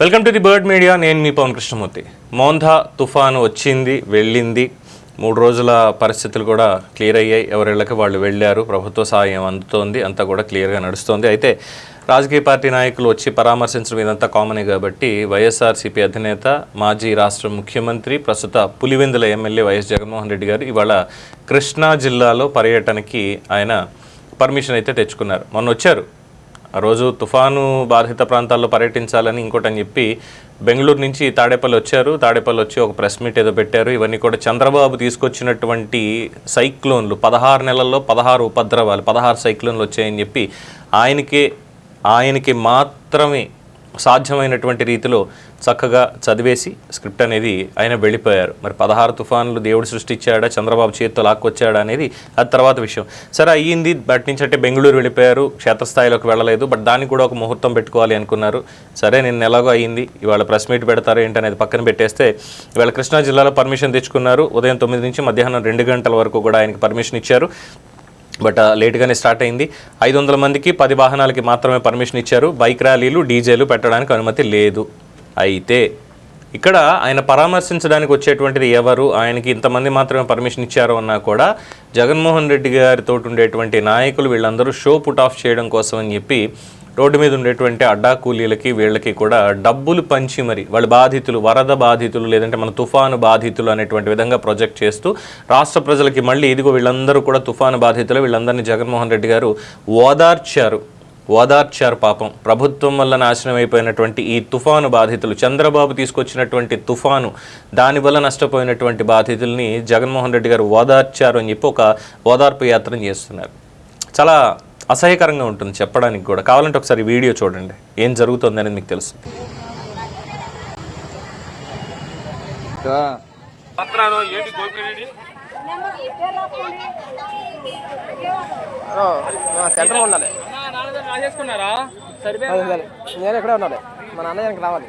Welcome to the Bird Media. నేను మీ పవన్ కృష్ణమూర్తి. మోంధా తుఫాను వచ్చింది వెళ్ళింది. మూడు రోజుల పరిస్థితులు కూడా క్లియర్ అయ్యాయి. ఎవరిళ్ళకి వాళ్ళు వెళ్ళారు. ప్రభుత్వ సహాయం అందుతోంది. అంతా కూడా క్లియర్గా నడుస్తోంది. అయితే రాజకీయ పార్టీ నాయకులు వచ్చి పరామర్శించడం ఇదంతా కామనే కాబట్టి వైఎస్ఆర్సీపీ అధినేత మాజీ రాష్ట్ర ముఖ్యమంత్రి ప్రస్తుత పులివెందుల ఎమ్మెల్యే వైఎస్ జగన్మోహన్ రెడ్డి గారు ఇవాళ కృష్ణా జిల్లాలో పర్యటనకి ఆయన పర్మిషన్ అయితే తెచ్చుకున్నారు. మొన్న వచ్చారు. ఆ రోజు తుఫాను బాధిత ప్రాంతాల్లో పర్యటించాలని ఇంకోటని చెప్పి బెంగళూరు నుంచి తాడేపల్లి వచ్చారు. తాడేపల్లి వచ్చి ఒక ప్రెస్ మీట్ ఏదో పెట్టారు. ఇవన్నీ కూడా చంద్రబాబు తీసుకొచ్చినటువంటి సైక్లోన్లు పదహారు నెలల్లో పదహారు ఉపద్రవాలు పదహారు సైక్లోన్లు వచ్చాయని చెప్పి ఆయనకే ఆయనకి మాత్రమే సాధ్యమైనటువంటి రీతిలో చక్కగా చదివేసి స్క్రిప్ట్ అనేది ఆయన వెళ్ళిపోయారు. మరి పదహారు తుఫాన్లు దేవుడు సృష్టించాడా చంద్రబాబు చేతితో లాక్కొచ్చాడా అనేది అది తర్వాత విషయం. సరే అయ్యింది. బట్ నుంచి అంటే బెంగళూరు వెళ్ళిపోయారు. క్షేత్రస్థాయిలోకి వెళ్ళలేదు. బట్ దానికి కూడా ఒక ముహూర్తం పెట్టుకోవాలి అనుకున్నారు. సరే నేను ఎలాగో అయ్యింది. ఇవాళ ప్రెస్ మీట్ పెడతారు ఏంటనేది పక్కన పెట్టేస్తే ఇవాళ కృష్ణా జిల్లాలో పర్మిషన్ తెచ్చుకున్నారు. ఉదయం తొమ్మిది నుంచి మధ్యాహ్నం రెండు గంటల వరకు కూడా ఆయనకి పర్మిషన్ ఇచ్చారు. బట్ లేట్గానే స్టార్ట్ అయింది. ఐదు వందల మందికి పది వాహనాలకి మాత్రమే పర్మిషన్ ఇచ్చారు. బైక్ ర్యాలీలు డీజేలు పెట్టడానికి అనుమతి లేదు. అయితే ఇక్కడ ఆయన పరామర్శించడానికి వచ్చేటువంటిది ఎవరు? ఆయనకి ఇంతమంది మాత్రమే పర్మిషన్ ఇచ్చారు అన్నా కూడా జగన్మోహన్ రెడ్డి గారితో ఉండేటువంటి నాయకులు వీళ్ళందరూ షో పుట్ ఆఫ్ చేయడం కోసం అని చెప్పి రోడ్డు మీద ఉండేటువంటి అడ్డా కూలీలకి వీళ్ళకి కూడా డబ్బులు పంచి మరి వాళ్ళ బాధితులు వరద బాధితులు లేదంటే మన తుఫాను బాధితులు అనేటువంటి విధంగా ప్రొజెక్ట్ చేస్తూ రాష్ట్ర ప్రజలకి మళ్ళీ ఇదిగో వీళ్ళందరూ కూడా తుఫాను బాధితులు. వీళ్ళందరినీ జగన్మోహన్ రెడ్డి గారు ఓదార్చారు. ఓదార్చారు పాపం. ప్రభుత్వం వల్ల నాశనం అయిపోయినటువంటి ఈ తుఫాను బాధితులు చంద్రబాబు తీసుకొచ్చినటువంటి తుఫాను దానివల్ల నష్టపోయినటువంటి బాధితుల్ని జగన్మోహన్ రెడ్డి గారు ఓదార్చారు అని చెప్పి ఒక ఓదార్పు యాత్రను చేస్తున్నారు. చాలా అసహ్యకరంగా ఉంటుంది చెప్పడానికి కూడా. కావాలంటే ఒకసారి వీడియో చూడండి. ఏం జరుగుతుంది అనేది మీకు తెలుసు. సెంటర్ ఉండాలి. రాసేసుకున్నారా? సరిపోయి అదే సరే. నేను ఎక్కడే ఉండాలి. మా నాన్నగారికి రావాలి.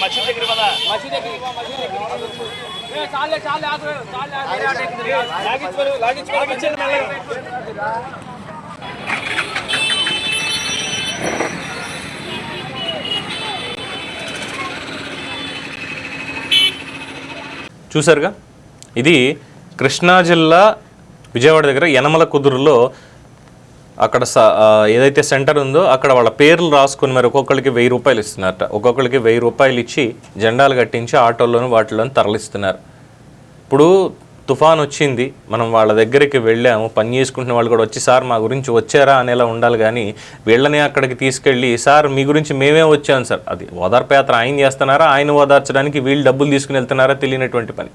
మసీద్ దగ్గర మసీద్ దగ్గర మసీద్ దగ్గర చాలే చాలే ఆగు చాలే లాగించుకోరు లాగించుకోరు లాగించండి చూసారుగా ఇది కృష్ణా జిల్లా విజయవాడ దగ్గర యనమల కుదురులో అక్కడ స- ఏదైతే సెంటర్ ఉందో అక్కడ వాళ్ళ పేర్లు రాసుకుని మరి ఒక్కొక్కరికి వెయ్యి రూపాయలు ఇస్తున్నారట. ఒక్కొక్కరికి వెయ్యి రూపాయలు ఇచ్చి జెండాలు కట్టించి ఆటోల్లోనూ వాటిలోనూ తరలిస్తున్నారు. ఇప్పుడు తుఫాన్ వచ్చింది మనం వాళ్ళ దగ్గరికి వెళ్ళాము పని చేసుకుంటున్న వాళ్ళు కూడా వచ్చి సార్ మా గురించి వచ్చారా? అనేలా ఉండాలి కానీ వీళ్ళని అక్కడికి తీసుకెళ్ళి సార్ మీ గురించి మేమే వచ్చాం సార్. అది ఓదార్పు యాత్ర ఆయన చేస్తున్నారా ఆయన ఓదార్చడానికి వీళ్ళు డబ్బులు తీసుకుని వెళ్తున్నారా తెలియనటువంటి పని.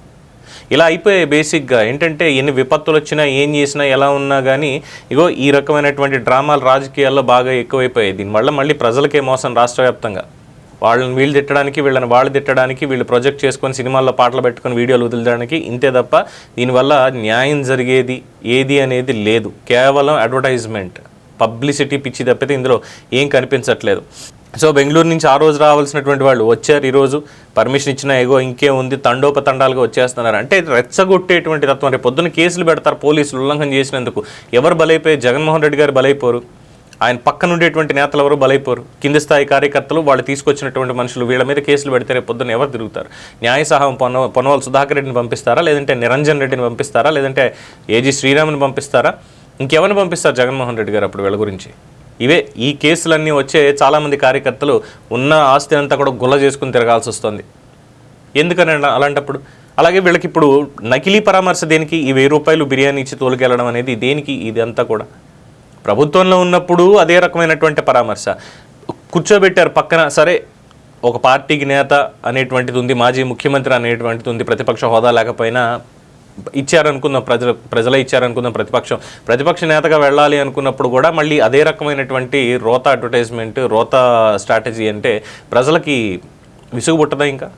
ఇలా అయిపోయాయి బేసిక్గా. ఏంటంటే ఎన్ని విపత్తులు వచ్చినా ఏం చేసినా ఎలా ఉన్నా కానీ ఇగో ఈ రకమైనటువంటి డ్రామాలు రాజకీయాల్లో బాగా ఎక్కువైపోయాయి. దీనివల్ల మళ్ళీ ప్రజలకే మోసం రాష్ట్ర వ్యాప్తంగా వాళ్ళని వీళ్ళు తిట్టడానికి వీళ్ళని వాళ్ళు తిట్టడానికి వీళ్ళు ప్రొజెక్ట్ చేసుకొని సినిమాల్లో పాటలు పెట్టుకొని వీడియోలు వదిలడానికి ఇంతే తప్ప దీనివల్ల న్యాయం జరిగేది ఏది అనేది లేదు. కేవలం అడ్వర్టైజ్మెంట్. పబ్లిసిటీ పిచ్చి తప్పితే ఇందులో ఏం కనిపించట్లేదు. సో బెంగళూరు నుంచి ఆ రోజు రావాల్సినటువంటి వాళ్ళు వచ్చారు ఈరోజు. పర్మిషన్ ఇచ్చిన ఏగో ఇంకే ఉంది. తండోపతండాలుగా వచ్చేస్తున్నారు. అంటే రెచ్చగొట్టేటువంటి తత్వం. రేపు పొద్దున్న కేసులు పెడతారు పోలీసులు ఉల్లంఘన చేసినందుకు. ఎవరు బలైపోయి జగన్మోహన్ రెడ్డి గారు బలైపోరు. ఆయన పక్కన ఉండేటువంటి నేతలు ఎవరు బలైపోరు. కింది స్థాయి కార్యకర్తలు వాళ్ళు తీసుకొచ్చినటువంటి మనుషులు వీళ్ళ మీద కేసులు పెడితే రేపు పొద్దున్న ఎవరు తిరుగుతారు? న్యాయ సహాయం పొన్న పొన్నవాళ్ళు సుధాకర్ రెడ్డిని పంపిస్తారా? లేదంటే నిరంజన్ రెడ్డిని పంపిస్తారా? లేదంటే ఏజీ శ్రీరామ్ని పంపిస్తారా? ఇంకెవరిని పంపిస్తారు జగన్మోహన్ రెడ్డి గారు అప్పుడు వీళ్ళ గురించి? ఇవే ఈ కేసులన్నీ వచ్చే చాలామంది కార్యకర్తలు ఉన్న ఆస్తి అంతా కూడా గుల్ల చేసుకుని తిరగాల్సి వస్తుంది. ఎందుకని అలాంటప్పుడు? అలాగే వీళ్ళకి ఇప్పుడు నకిలీ పరామర్శ దేనికి ఈ వెయ్యి రూపాయలు బిర్యానీ ఇచ్చి తోలుకెళ్ళడం అనేది దేనికి ఇదంతా కూడా? ప్రభుత్వంలో ఉన్నప్పుడు అదే రకమైనటువంటి పరామర్శ. కూర్చోబెట్టారు పక్కన సరే ఒక పార్టీకి నేత అనేటువంటిది ఉంది మాజీ ముఖ్యమంత్రి అనేటువంటిది ఉంది ప్రతిపక్ష హోదా లేకపోయినా ఇచ్చారనుకుందాం ప్రజల ప్రజలే ఇచ్చారనుకుందాం ప్రతిపక్షం ప్రతిపక్ష నేతగా వెళ్ళాలి అనుకున్నప్పుడు కూడా మళ్ళీ అదే రకమైనటువంటి రోత అడ్వర్టైజ్మెంట్ రోత స్ట్రాటజీ అంటే ప్రజలకి విసుగు పుట్టదా ఇంకా?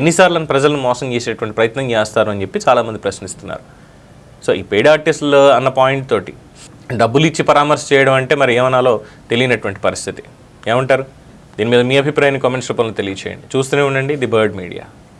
ఎన్నిసార్లు ప్రజలను మోసం చేసేటువంటి ప్రయత్నం చేస్తారు అని చెప్పి చాలామంది ప్రశ్నిస్తున్నారు. సో ఈ పెయిడ్ ఆర్టిస్టులు అన్న పాయింట్ తోటి డబ్బులు ఇచ్చి పరామర్శ చేయడం అంటే మరి ఏమనాలో తెలియనటువంటి పరిస్థితి. ఏమంటారు? దీని మీద మీ అభిప్రాయాన్ని కామెంట్స్ రూపంలో తెలియచేయండి. చూస్తూనే ఉండండి ది బర్డ్ మీడియా.